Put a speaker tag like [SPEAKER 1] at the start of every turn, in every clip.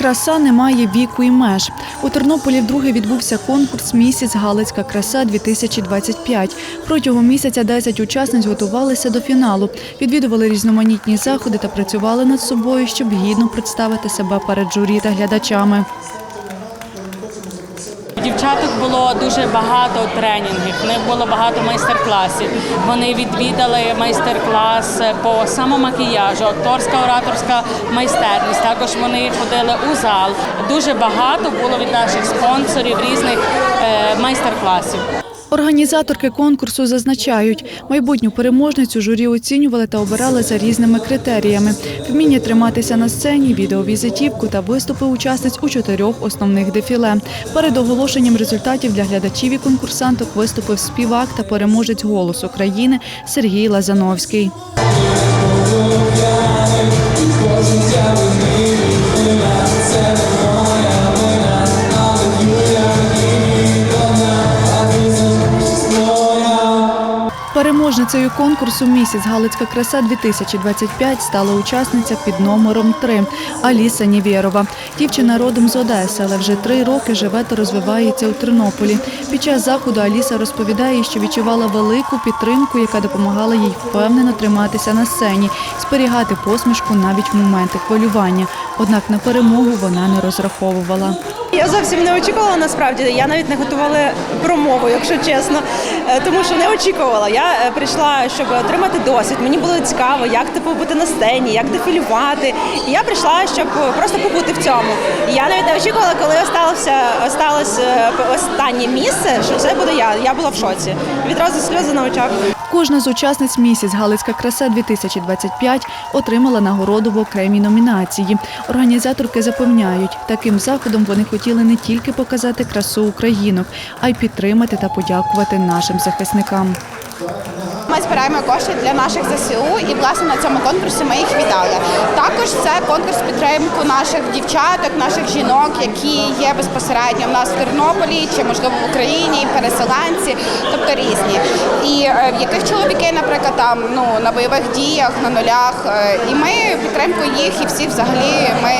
[SPEAKER 1] Краса не має віку і меж. У Тернополі вдруге відбувся конкурс Місяць Галицька краса 2025 Протягом місяця 10 учасниць готувалися до фіналу, відвідували різноманітні заходи та працювали над собою, щоб гідно представити себе перед журі та глядачами.
[SPEAKER 2] Дівчаток було дуже багато тренінгів, в них було багато майстер-класів. Вони відвідали майстер-клас по самомакіяжу, акторська ораторська майстерність. Також вони ходили у зал. Дуже багато було від наших спонсорів різних е, майстер-класів.
[SPEAKER 1] Організаторки конкурсу зазначають, майбутню переможницю журі оцінювали та обирали за різними критеріями: вміння триматися на сцені, відеовізитівку та виступи учасниць у чотирьох основних дефіле. Перед оголошенням результатів для глядачів і конкурсанток виступив співак та переможець голосу країни Сергій Лазановський. Переможницею конкурсу Місяць Галицька краса 2025 стала учасниця під номером 3 Аліса Нівєрова. Дівчина родом з Одеси, але вже три роки живе та розвивається у Тернополі. Під час заходу Аліса розповідає, що відчувала велику підтримку, яка допомагала їй впевнено триматися на сцені, зберігати посмішку навіть в моменти хвилювання. Однак на перемогу вона не розраховувала.
[SPEAKER 3] Я зовсім не очікувала насправді. Я навіть не готувала промову, якщо чесно, Е, тому що не очікувала. Я е, прийшла, щоб отримати досвід. Мені було цікаво, як типу бути на сцені, як дефілювати. І я прийшла, щоб просто побути в цьому. Я навіть не очікувала, коли осталося осталось е, останнє місце, що це буде я. Я була в шоці. Відразу сльози на очах.
[SPEAKER 1] Кожна з учасниць місяць Галицька краса 2025 отримала нагороду в окремій номінації. Організаторки запевняють, таким заходом вони хотіли не тільки показати красу українок, а й підтримати та подякувати нашим захисникам.
[SPEAKER 4] Ми збираємо кошти для наших ЗСУ і власне на цьому конкурсі ми їх вітали. Також це конкурс підтримку наших дівчаток, наших жінок, які є безпосередньо в нас в Тернополі чи можливо в Україні, переселенці, тобто різні. І е, в яких чоловіки, наприклад, там ну на бойових діях, на нулях. Е, І ми підтримку їх і всіх взагалі ми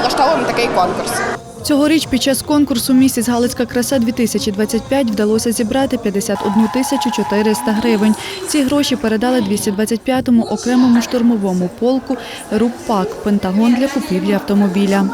[SPEAKER 4] влаштовуємо такий конкурс.
[SPEAKER 1] Цьогоріч під час конкурсу Місяць Галицька краса 2025 вдалося зібрати 51 тисячу 400 гривень. Ці гроші передали 225-му окремому штурмовому полку РУПАК Пентагон для купівлі автомобіля.